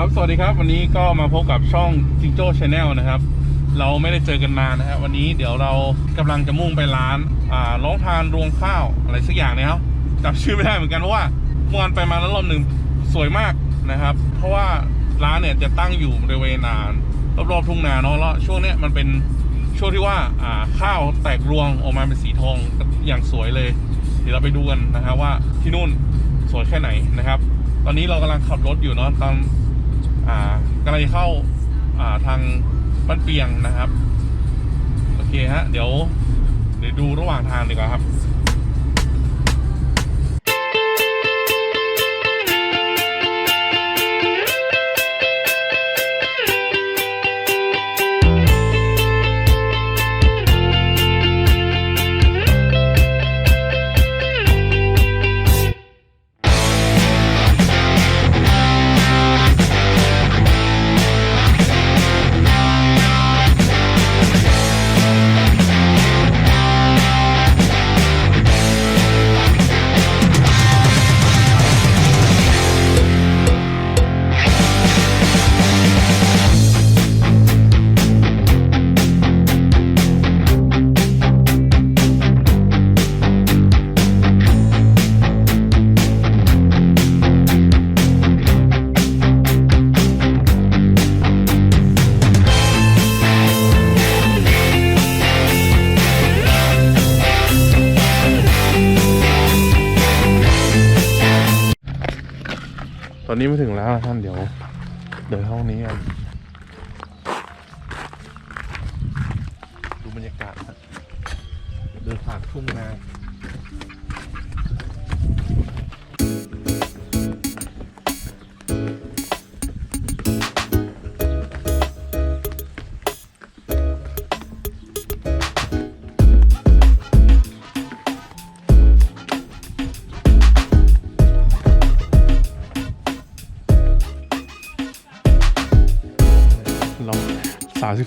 ครับ สวัสดีครับ วันนี้ก็มาพบกับช่องจิงโจ้ชาแนลนะครับ เราไม่ได้เจอกันนานนะครับวันนี้เดี๋ยวเรากำลังจะมุ่งไปร้านอ่าร้องทานรวงข้าวอะไรสักอย่างเนี่ยครับจำชื่อไม่ได้เหมือนกันเพราะว่าเมื่อวานไปมาแล้วรอบหนึ่งสวยมากนะครับ เพราะว่าร้านเนี่ยจะตั้งอยู่บริเวณนานรอบๆทุ่งนาเนาะแล้วช่วงเนี้ยมันเป็นช่วงที่ว่าอ่าข้าวแตกรวงออกมาเป็นสีทองอย่างสวยเลย เดี๋ยวเราไปดูกันนะครับว่าที่นู่นสวยแค่ไหนนะครับ ตอนนี้เรากำลังขับรถอยู่เนาะตอน อ่ากำลังจะเข้าอ่าทางบ้านเปียงนะครับ โอเคฮะ เดี๋ยวเดี๋ยวดูระหว่างทางดีกว่าครับ ตอนนี้มาถึงแล้วท่านเดี๋ยว เดินห้องนี้กันดูบรรยากาศเดินผ่านทุ่งนา สามสิ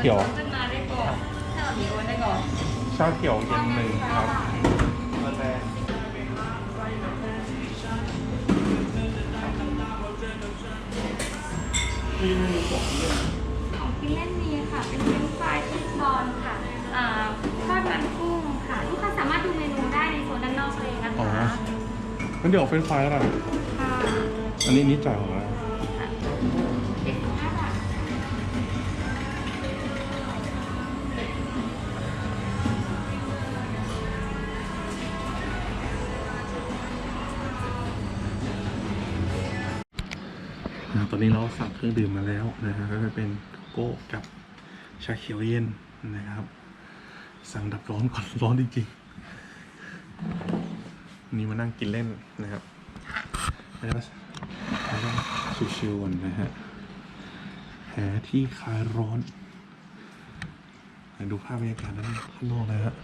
เออชาเขียวจะมาได้ก่อนถ้าเรามีโอนได้ก่อนชาเขียวเย็นหนึ่งครับแรกของกินเล่นมีค่ะ เป็นเฟรนช์ฟรายชีสบอลค่ะอ่าทอดมันกุ้งค่ะลูกค้าสามารถดูเมนูได้ในโซนด้านนอกเลยนะอ๋อคะงั้นเดี๋ยวเอาเฟรนช์ฟรายแล้วกันค่ะอันนี้นี่จ่ายของเราเจ็ดสิบห้า อนนี้เราสั่งเครื่องดื่มมาแล้วนะครับก็จะเป็นโกโก้กับชาเขียวเย็นนะครับ สั่งดับร้อนก่อนร้อนจริงๆนี่มานั่งกินเล่นนะครับแล้วก็แล้วก็ชิวๆกันนะฮะแผลที่คลายร้อนไหนดูภาพบรรยากาศด้านข้างนอกนะฮะ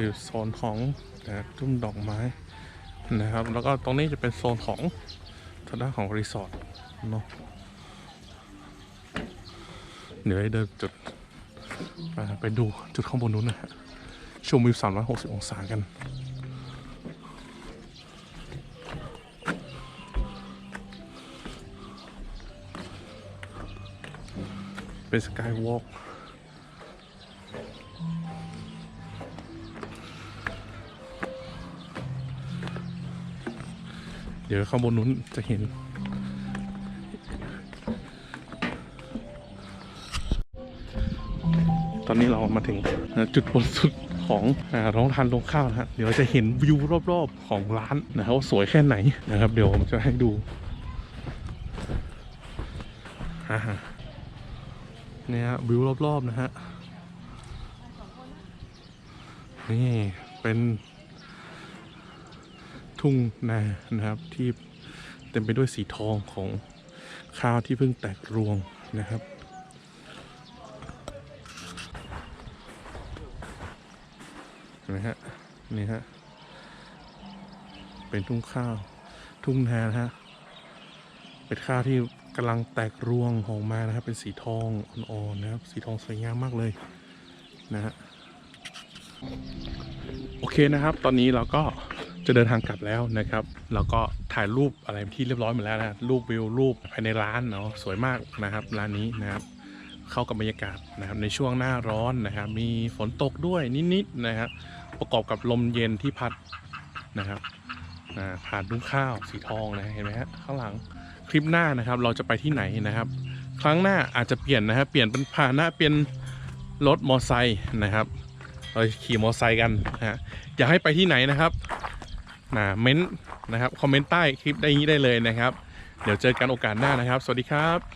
คือโซนของทุ่มดอกไม้นะครับ แล้วก็ตรงนี้จะเป็นโซนของทางด้านของรีสอร์ทเนาะเดี๋ยวให้เดินจุดไปดูจุดข้างบนนู้นนะฮะชมวิว 360 องศากันเป็นสกายวอล์ก เดี๋ยวข้างบนนู้นจะเห็น ตอนนี้เรามาถึงจุดบนสุดของอาโรงทานลงข้าวนะฮะเดี๋ยวจะเห็นวิวรอบๆของร้านนะครับว่าสวยแค่ไหนนะครับ เดี๋ยวผมจะให้ดูเนี่ยฮะวิวรอบๆนะฮะนี่เป็น ทุ่งนานะครับที่เต็มไปด้วยสีทองของข้าวที่เพิ่งแตกรวงนะครับเห็นไหมฮะนี่ฮะ เป็นทุ่งข้าว ทุ่งนานะฮะ เป็นข้าวที่กำลังแตกรวงออกมานะครับ เป็นสีทองอ่อนๆนะครับ สีทองสวยงามมากเลยนะฮะ โอเคนะครับ ตอนนี้เราก็ จะเดินทางกลับแล้วนะครับเราก็ถ่ายรูปอะไรที่เรียบร้อยหมดแล้วนะรูปวิวรูปภายในร้านเนาะสวยมากนะครับร้านนี้นะครับ เข้ากับบรรยากาศนะครับในช่วงหน้าร้อนนะครับ มีฝนตกด้วยนิดๆนะครับ ประกอบกับลมเย็นที่พัดนะครับผ่านทุ่งข้าวสีทองนะเห็นไหมฮะข้างหลังคลิปหน้านะครับ เราจะไปที่ไหนนะครับ ครั้งหน้าอาจจะเปลี่ยนนะครับเปลี่ยนเป็นพาหนะเป็นรถมอไซค์นะครับ เราขี่มอไซค์กันนะฮะอยากให้ไปที่ไหนนะครับ เม้นต์นะครับคอมเมนต์ใต้คลิปได้นี้ได้เลยนะครับ เดี๋ยวเจอกันโอกาสหน้านะครับ สวัสดีครับ